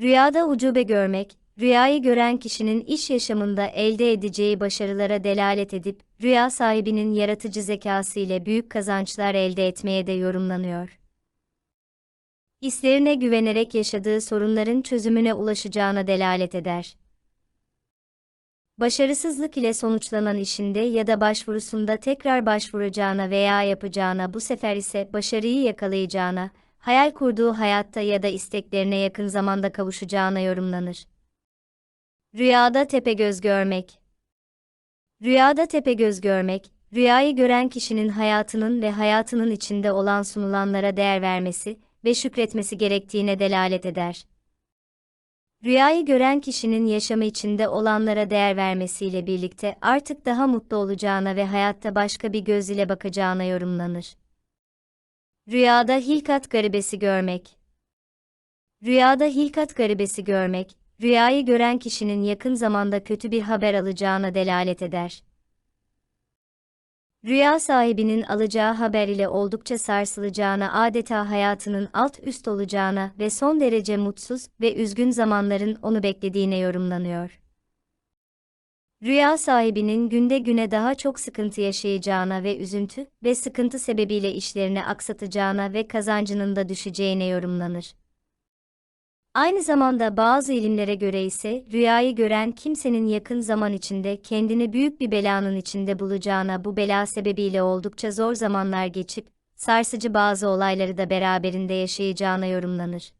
Rüyada ucube görmek, rüyayı gören kişinin iş yaşamında elde edeceği başarılara delalet edip, rüya sahibinin yaratıcı zekası ile büyük kazançlar elde etmeye de yorumlanıyor. Hislerine güvenerek yaşadığı sorunların çözümüne ulaşacağına delalet eder. Başarısızlık ile sonuçlanan işinde ya da başvurusunda tekrar başvuracağına veya yapacağına bu sefer ise başarıyı yakalayacağına, hayal kurduğu hayatta ya da isteklerine yakın zamanda kavuşacağına yorumlanır. Rüyada tepegöz görmek Rüyada tepegöz görmek, rüyayı gören kişinin hayatının ve hayatının içinde olan sunulanlara değer vermesi ve şükretmesi gerektiğine delalet eder. Rüyayı gören kişinin yaşamı içinde olanlara değer vermesiyle birlikte artık daha mutlu olacağına ve hayatta başka bir göz ile bakacağına yorumlanır. Rüyada hilkat garibesi görmek. Rüyada hilkat garibesi görmek, rüyayı gören kişinin yakın zamanda kötü bir haber alacağına delalet eder. Rüya sahibinin alacağı haber ile oldukça sarsılacağına, adeta hayatının alt üst olacağına ve son derece mutsuz ve üzgün zamanların onu beklediğine yorumlanıyor. Rüya sahibinin günde güne daha çok sıkıntı yaşayacağına ve üzüntü ve sıkıntı sebebiyle işlerini aksatacağına ve kazancının da düşeceğine yorumlanır. Aynı zamanda bazı ilimlere göre ise rüyayı gören kimsenin yakın zaman içinde kendini büyük bir belanın içinde bulacağına bu bela sebebiyle oldukça zor zamanlar geçip sarsıcı bazı olayları da beraberinde yaşayacağına yorumlanır.